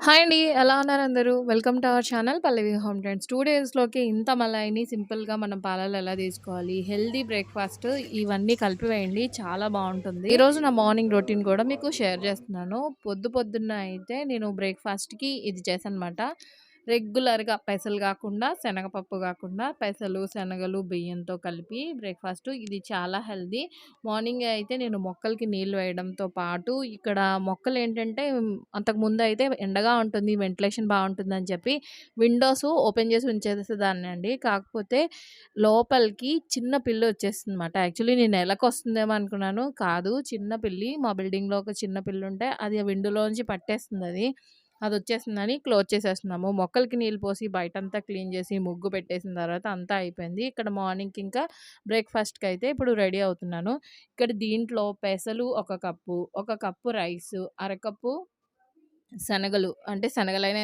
Hi అండి. ఎలా ఉన్నారు అందరూ? Welcome to our channel Pallavi home trends. Two డేస్‌లోకి ఇంత మలాయిని సింపుల్‌గా మనం పాలలో ఎలా తీసుకోవాలి, హెల్దీ బ్రేక్‌ఫాస్ట్ ఇవన్నీ కలిపివేయండి. చాలా బాగుంటుంది ఈరోజు నా మార్నింగ్ రొటీన్ కూడా మీకు షేర్ చేస్తున్నాను. పొద్దు పొద్దున్న అయితే నేను బ్రేక్‌ఫాస్ట్‌కి ఇది చేశాననమాట. రెగ్యులర్‌గా పెసలు కాకుండా శనగపప్పు కాకుండా పెసలు, శనగలు, బియ్యంతో కలిపి బ్రేక్‌ఫాస్ట్ ఇది చాలా హెల్దీ మార్నింగ్ అయితే నేను మొక్కలకి నీళ్ళు వేయడంతో పాటు ఇక్కడ మొక్కలు ఏంటంటే అంతకుముందు అయితే ఎండగా ఉంటుంది, వెంటిలేషన్ బాగుంటుందని చెప్పి విండోస్ ఓపెన్ చేసి ఉంచేసేదాన్నండి. కాకపోతే లోపలికి చిన్న పిల్లి వచ్చేసిందనమాట. యాక్చువల్లీ నేను నెలకు వస్తుందేమో అనుకున్నాను. కాదు చిన్న పిల్లి. మా బిల్డింగ్‌లో ఒక చిన్న పిల్లుంటే అది విండోలోంచి అది వచ్చేసిందని క్లోజ్ చేసేస్తున్నాము. మొక్కలకి నీళ్ళు పోసి బయటంతా క్లీన్ చేసి, ముగ్గు పెట్టేసిన తర్వాత అంతా అయిపోయింది. ఇక్కడ మార్నింగ్‌కి ఇంకా బ్రేక్ఫాస్ట్కి అయితే ఇప్పుడు రెడీ అవుతున్నాను. ఇక్కడ దీంట్లో పెసలు ఒక కప్పు, ఒక కప్పు రైసు, అరకప్పు శనగలు అంటే శనగలైనా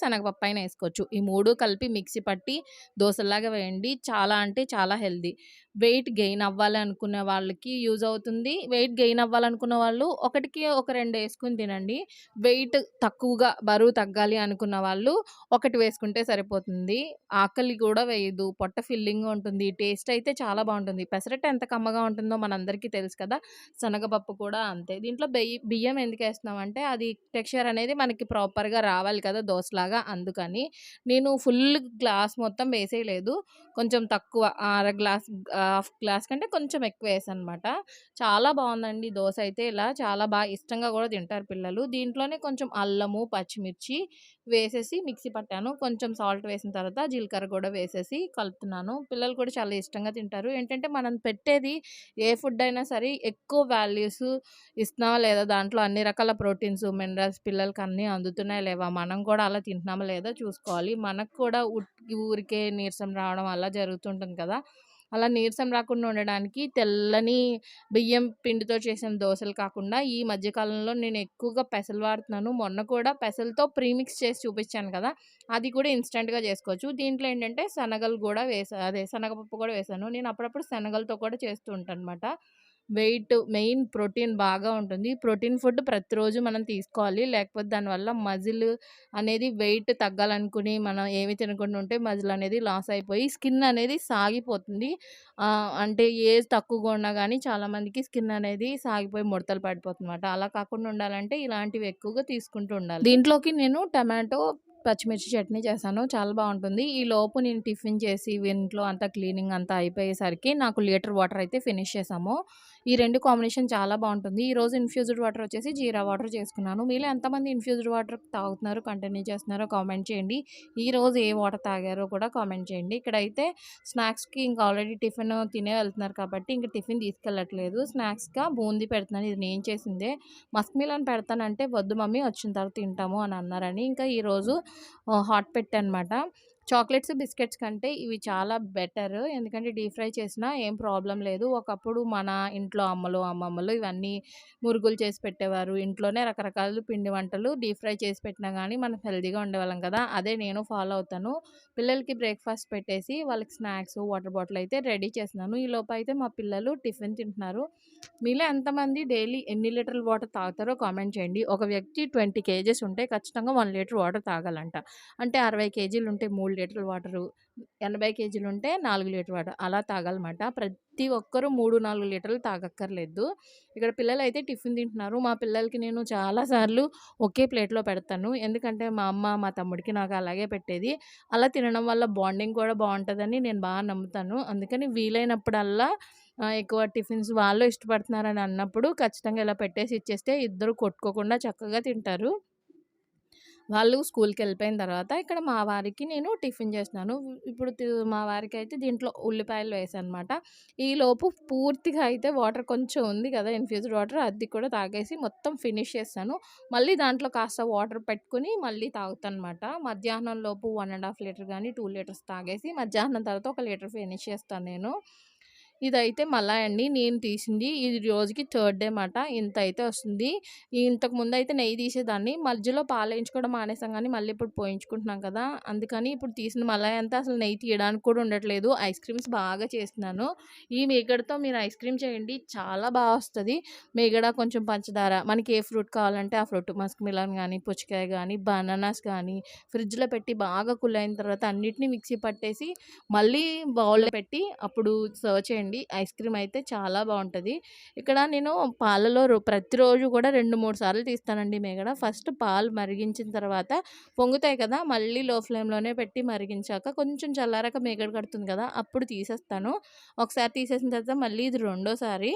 శనగపప్పు అయినా వేసుకోవచ్చు ఈ మూడు కలిపి మిక్సీ పట్టి దోశలాగా వేయండి. చాలా అంటే చాలా హెల్దీ వెయిట్ గెయిన్ అవ్వాలి అనుకునే వాళ్ళకి యూజ్ అవుతుంది. వెయిట్ గెయిన్ అవ్వాలనుకున్న వాళ్ళు ఒకటికి ఒక రెండు వేసుకుని తినండి. వెయిట్ తక్కువగా బరువు తగ్గాలి అనుకున్న వాళ్ళు ఒకటి వేసుకుంటే సరిపోతుంది. ఆకలి కూడా వేయదు. పొట్ట ఫిల్లింగ్ ఉంటుంది. టేస్ట్ అయితే చాలా బాగుంటుంది పెసరట్టు ఎంత కమ్మగా ఉంటుందో మనందరికీ తెలుసు కదా! శనగపప్పు కూడా అంతే. దీంట్లో బెయ్యి బియ్యం ఎందుకేస్తున్నామంటే అది టెక్స్చర్ అనేది మనకి ప్రాపర్‌గా రావాలి కదా! దోసలాగా అందుకని. నేను ఫుల్ గ్లాస్ మొత్తం వేసేయలేదు. కొంచెం తక్కువ అర గ్లాస్ హాఫ్ గ్లాస్ కంటే కొంచెం ఎక్కువ వేసనమాట చాలా బాగుందండి దోశ అయితే ఇలా చాలా బాగా ఇష్టంగా కూడా తింటారు పిల్లలు. దీంట్లోనే కొంచెం అల్లము, పచ్చిమిర్చి వేసేసి మిక్సీ పట్టాను. కొంచెం సాల్ట్ వేసిన తర్వాత జీలకర్ర కూడా వేసేసి కలుపుతున్నాను. పిల్లలు కూడా చాలా ఇష్టంగా తింటారు. ఏంటంటే మనం పెట్టేది ఏ ఫుడ్ అయినా సరే ఎక్కువ వాల్యూస్ ఇస్తున్నామా లేదా దాంట్లో అన్ని రకాల ప్రోటీన్స్, మినరల్స్ పిల్లలకి అన్నీ అందుతున్నాయా లేవా? మనం కూడా అలా తింటున్నామా లేదా చూసుకోవాలి. మనకు కూడా ఊరికే నీరసం రావడం అలా జరుగుతుంటుంది కదా! అలా నీరసం రాకుండా ఉండడానికి తెల్లని బియ్యం పిండితో చేసిన దోశలు కాకుండా ఈ మధ్యకాలంలో నేను ఎక్కువగా పెసలు వాడుతున్నాను. మొన్న కూడా పెసలతో ప్రీమిక్స్ చేసి చూపించాను కదా! అది కూడా ఇన్స్టెంట్గా చేసుకోవచ్చు. దీంట్లో ఏంటంటే శనగలు కూడా వేసా అదే శనగపప్పు కూడా వేసాను నేను అప్పుడప్పుడు శనగలతో కూడా చేస్తూ ఉంటాను అనమాట వెయిట్ మెయిన్ ప్రోటీన్ బాగా ఉంటుంది. ప్రోటీన్ ఫుడ్ ప్రతిరోజు మనం తీసుకోవాలి. లేకపోతే దానివల్ల మజిల్ అనేది వెయిట్ తగ్గాలనుకుని మనం ఏమి తినకుండా ఉంటే మజిల్ అనేది లాస్ అయిపోయి స్కిన్ అనేది సాగిపోతుంది. అంటే ఏజ్ తక్కువగా ఉన్నా కానీ చాలామందికి స్కిన్ అనేది సాగిపోయి ముడతలు పడిపోతుందన్నమాట. అలా కాకుండా ఉండాలంటే ఇలాంటివి ఎక్కువగా తీసుకుంటూ ఉండాలి. దీంట్లోకి నేను టమాటో, పచ్చిమిర్చి చట్నీ చేశాను. చాలా బాగుంటుంది ఈ లోపు నేను టిఫిన్ చేసి ఇంట్లో అంతా క్లీనింగ్ అంతా అయిపోయేసరికి నాకు లీటర్ వాటర్ అయితే ఫినిష్ చేసాము ఈ రెండు కాంబినేషన్ చాలా బాగుంటుంది ఈరోజు ఇన్‌ఫ్యూజ్డ్ వాటర్ వచ్చేసి జీరా వాటర్ చేసుకున్నాను. మీలో ఎంతమంది ఇన్‌ఫ్యూజ్డ్ వాటర్ తాగుతున్నారు, కంటిన్యూ చేస్తున్నారో కామెంట్ చేయండి. ఈరోజు ఏ వాటర్ తాగారో కూడా కామెంట్ చేయండి. ఇక్కడైతే స్నాక్స్‌కి ఇంకా ఆల్రెడీ టిఫిన్ తినే వెళ్తున్నారు కాబట్టి ఇంకా టిఫిన్ తీసుకెళ్ళట్లేదు. స్నాక్స్‌గా బూందీ పెడుతున్నాను. ఇది నేను చేసిందే. మస్క్ మిలన్ పెడతానంటే వద్దు మమ్మీ వచ్చిన తర్వాత తింటాము అని అన్నారని ఇంకా ఈరోజు హాట్ హాట్ పెట్టానమాట. చాక్లెట్స్, బిస్కెట్స్ కంటే ఇవి చాలా బెటర్. ఎందుకంటే డీప్ ఫ్రై చేసినా ఏం ప్రాబ్లం లేదు. ఒకప్పుడు మన ఇంట్లో అమ్మలు, అమ్మమ్మలు ఇవన్నీ మురుగులు చేసి పెట్టేవారు. ఇంట్లోనే రకరకాల పిండి వంటలు డీప్ ఫ్రై చేసి పెట్టినా కానీ మనం హెల్దీగా ఉండేవాళ్ళం కదా! అదే నేను ఫాలో అవుతాను. పిల్లలకి బ్రేక్‌ఫాస్ట్ పెట్టేసి వాళ్ళకి స్నాక్స్, వాటర్ బాటిల్ అయితే రెడీ చేస్తున్నాను. ఈ ఈలోపు అయితే మా పిల్లలు టిఫిన్ తింటున్నారు. మీలో ఎంతమంది డైలీ ఎన్ని లీటర్ల వాటర్ తాగుతారో కామెంట్ చేయండి. ఒక వ్యక్తి ట్వంటీ కేజెస్ ఉంటే ఖచ్చితంగా వన్ లీటర్ వాటర్ తాగాలంట. అంటే అరవై కేజీలు ఉంటే మూడు లీటర్ల వాటరు, 80 కేజీలుంటే 4 లీటర్ వాటర్ అలా తాగాలన్నమాట. ప్రతి ఒక్కరు 3, 4 లీటర్లు తాగక్కర్లేదు. ఇక్కడ పిల్లలైతే టిఫిన్ తింటున్నారు. మా పిల్లలకి నేను చాలా సార్లు ఒకే ప్లేట్‌లో పెడతాను. ఎందుకంటే మా అమ్మ, మా తమ్ముడికి నాకు అలాగే పెట్టేది. అలా తినడం వల్ల బాండింగ్ కూడా బాగుంటుందని నేను బాగా నమ్ముతాను. అందుకని వీలైనప్పుడల్లా ఎక్కువ టిఫిన్స్ వాళ్ళు ఇష్టపడుతున్నారని అన్నప్పుడు ఖచ్చితంగా ఇలా పెట్టేసి ఇచ్చేస్తే ఇద్దరు కొట్టుకోకుండా చక్కగా తింటారు. వాళ్ళు స్కూల్కి వెళ్ళిపోయిన తర్వాత ఇక్కడ మా వారికి నేను టిఫిన్ చేసినాను ఇప్పుడు మా వారికి అయితే దీంట్లో ఉల్లిపాయలు వేసానమాట. ఈలోపు పూర్తిగా అయితే వాటర్ కొంచెం ఉంది కదా! ఇన్‌ఫ్యూజ్డ్ వాటర్ అది కూడా తాగేసి మొత్తం ఫినిష్ చేస్తాను మళ్ళీ దాంట్లో కాస్త వాటర్ పెట్టుకుని మళ్ళీ తాగుతానమాట. మధ్యాహ్నం లోపు వన్ అండ్ హాఫ్ లీటర్ కానీ టూ లీటర్స్ తాగేసి మధ్యాహ్నం తర్వాత ఒక లీటర్ ఫినిష్ చేస్తాను నేను. ఇదైతే మలాయ్ అండి నేను తీసింది ఇది రోజుకి థర్డ్ డే మాట ఇంత అయితే వస్తుంది. ఇంతకు ముందు అయితే నెయ్యి తీసేదాన్ని. మధ్యలో పాలు వేయించుకోవడం మానేసాం కానీ మళ్ళీ ఇప్పుడు పోయించుకుంటున్నాం కదా. అందుకని ఇప్పుడు తీసిన మలాయ్ అంతా అసలు నెయ్యి తీయడానికి కూడా ఉండట్లేదు. ఐస్ క్రీమ్స్ బాగా చేస్తున్నాను. ఈ మేగడతో మీరు ఐస్ క్రీమ్ చేయండి. చాలా బాగా వస్తుంది. మేగడ కొంచెం పంచదార. మనకి ఏ ఫ్రూట్ కావాలంటే ఆ ఫ్రూట్ మస్క్ మిలన్ కానీ పుచ్చకాయ కానీ బనానాస్ కానీ ఫ్రిడ్జ్లో పెట్టి బాగా కుల్ అయిన తర్వాత అన్నిటిని మిక్సీ పట్టేసి మళ్ళీ బౌల్లో పెట్టి అప్పుడు సర్వ్ చేయండి. ఐస్ క్రీమ్ అయితే చాలా బాగుంటుంది. ఇక్కడ నేను పాలలో రో- ప్రతిరోజు కూడా రెండు మూడు సార్లు తీస్తానండి మేగడ. ఫస్ట్ పాలు మరిగించిన తర్వాత పొంగుతాయి కదా మళ్ళీ లో ఫ్లేమ్లోనే పెట్టి మరిగించాక కొంచెం చల్లారాక మేగడ కడుతుంది కదా అప్పుడు తీసేస్తాను. ఒకసారి తీసేసిన తర్వాత మళ్ళీ ఇది రెండోసారి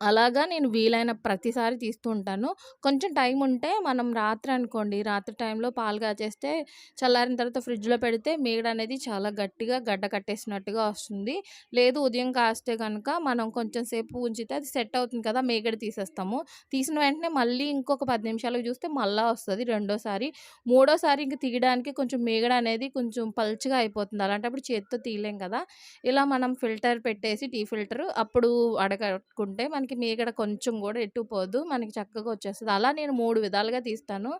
అలాగా నేను వీలైన ప్రతిసారి తీస్తూ ఉంటాను. కొంచెం టైం ఉంటే మనం రాత్రి అనుకోండి రాత్రి టైంలో పాలు కాచేస్తే చల్లారిన తర్వాత ఫ్రిడ్జ్లో పెడితే మేగడ అనేది చాలా గట్టిగా గడ్డ కట్టేసినట్టుగా వస్తుంది. లేదు ఉదయం కాస్తే కనుక మనం కొంచెం సేపు ఉంచితే అది సెట్ అవుతుంది కదా మేగడ తీసేస్తాము. తీసిన వెంటనే మళ్ళీ ఇంకొక పది నిమిషాలకు చూస్తే మళ్ళీ వస్తుంది రెండోసారి. మూడోసారి ఇంక తీయడానికి కొంచెం మేగడ అనేది కొంచెం పల్చగా అయిపోతుంది. అలాంటప్పుడు చేతితో తీయలేం కదా. ఇలా మనం ఫిల్టర్ పెట్టేసి టీ ఫిల్టర్ అప్పుడు అడగట్టుకుంటే మనకి మీగడ కొంచెం కూడా ఎటు పోదు. మనకి చక్కగా వచ్చేస్తుంది. అలా నేను మూడు విధాలుగా తీస్తాను.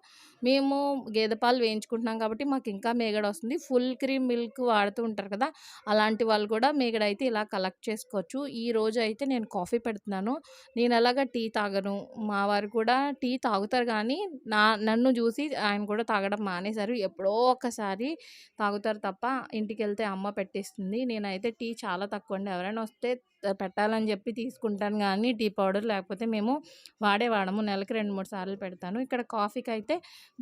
మేము గేదె పాలు వేయించుకుంటున్నాం కాబట్టి మాకు ఇంకా మీగడ వస్తుంది. ఫుల్ క్రీమ్ మిల్క్ వాడుతూ ఉంటారు కదా అలాంటి వాళ్ళు కూడా మీగడ అయితే ఇలా కలెక్ట్ చేసుకోవచ్చు. ఈ రోజు అయితే నేను కాఫీ పెడుతున్నాను. నేను అలాగా టీ తాగను? మా వారు కూడా టీ తాగుతారు కానీ నా నన్ను చూసి ఆయన కూడా తాగడం మానేశారు. ఎప్పుడో ఒక్కసారి తాగుతారు తప్ప ఇంటికి వెళ్తే అమ్మ పెట్టేస్తుంది. నేనైతే టీ చాలా తక్కువ అండి. ఎవరైనా వస్తే పెట్టాలని చెప్పి తీసుకుంటాను కానీ టీ పౌడర్ లేకపోతే మేము వాడే వాడము. నెలకి రెండు మూడు సార్లు పెడతాను. ఇక్కడ కాఫీకి అయితే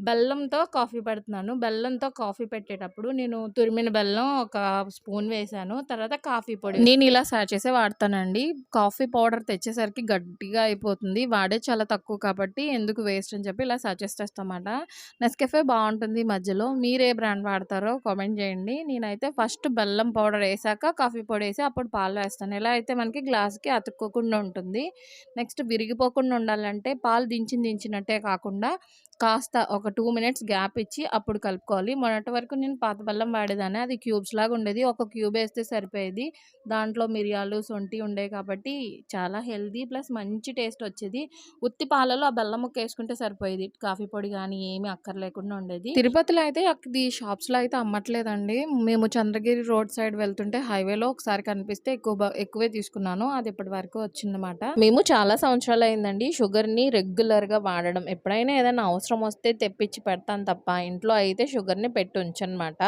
బెల్లంతో కాఫీ పెడుతున్నాను. బెల్లంతో కాఫీ పెట్టేటప్పుడు నేను తురిమిన బెల్లం ఒక స్పూన్ వేసాను. తర్వాత కాఫీ పొడి. నేను ఇలా సర్చ్ చేసే వాడతానండి. కాఫీ పౌడర్ తెచ్చేసరికి గట్టిగా అయిపోతుంది. వాడే చాలా తక్కువ కాబట్టి ఎందుకు వేస్ట్ అని చెప్పి ఇలా సజెస్ట్ చేస్తామాట. నెస్కెఫే బాగుంటుంది మధ్యలో. మీరు ఏ బ్రాండ్ వాడతారో కామెంట్ చేయండి. నేనైతే ఫస్ట్ బెల్లం పౌడర్ వేసాక కాఫీ పొడి వేసి అప్పుడు పాలు వేస్తాను. ఎలా అయితే అయితే మనకి గ్లాస్కి అతుక్కోకుండా ఉంటుంది. నెక్స్ట్ విరిగిపోకుండా ఉండాలంటే పాలు దించి దించినట్టే కాకుండా కాస్త ఒక టూ మినిట్స్ గ్యాప్ ఇచ్చి అప్పుడు కలుపుకోవాలి. మొన్నటి వరకు నేను పాత బెల్లం వాడేదాన్ని. అది క్యూబ్స్ లాగా ఉండేది. ఒక క్యూబ్ వేస్తే సరిపోయేది. దాంట్లో మిరియాలు సొంటి ఉండేవి కాబట్టి చాలా హెల్దీ ప్లస్ మంచి టేస్ట్ వచ్చేది. ఉత్తి పాలలో ఆ బెల్లం ముక్క వేసుకుంటే సరిపోయేది. కాఫీ పొడి కానీ ఏమీ అక్కర్లేకుండా ఉండేది. తిరుపతిలో అయితే అది షాప్స్లో అయితే అమ్మట్లేదండి. మేము చంద్రగిరి రోడ్ సైడ్ వెళ్తుంటే హైవేలో ఒకసారి కనిపిస్తే ఎక్కువ ఎక్కువే తీసుకున్నాను. అది ఇప్పటి వరకు వచ్చిందన్నమాట. మేము చాలా సంవత్సరాలు అయిందండి. షుగర్ని రెగ్యులర్గా వాడడం. ఎప్పుడైనా ఏదైనా అవసరం అవసరం వస్తే తెప్పించి పెడతాను తప్ప ఇంట్లో అయితే షుగర్ని పెట్టి ఉంచనమాట.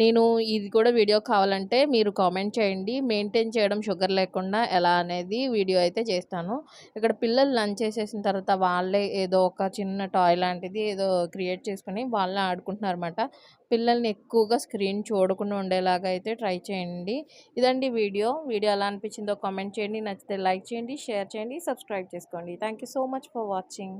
నేను ఇది కూడా వీడియో కావాలంటే మీరు కామెంట్ చేయండి. మెయింటైన్ చేయడం షుగర్ లేకుండా ఎలా అనేది వీడియో అయితే చేస్తాను. ఇక్కడ పిల్లలు లంచ్ చేసేసిన తర్వాత వాళ్ళే ఏదో ఒక చిన్న టాయ్ లాంటిది ఏదో క్రియేట్ చేసుకుని వాళ్ళే ఆడుకుంటున్నారు అనమాట పిల్లల్ని ఎక్కువగా స్క్రీన్ చూడకుండా ఉండేలాగా అయితే ట్రై చేయండి. ఇదండి వీడియో. వీడియో ఎలా అనిపించిందో కామెంట్ చేయండి. నచ్చితే లైక్ చేయండి షేర్ చేయండి సబ్స్క్రైబ్ చేసుకోండి. Thank you so much for watching.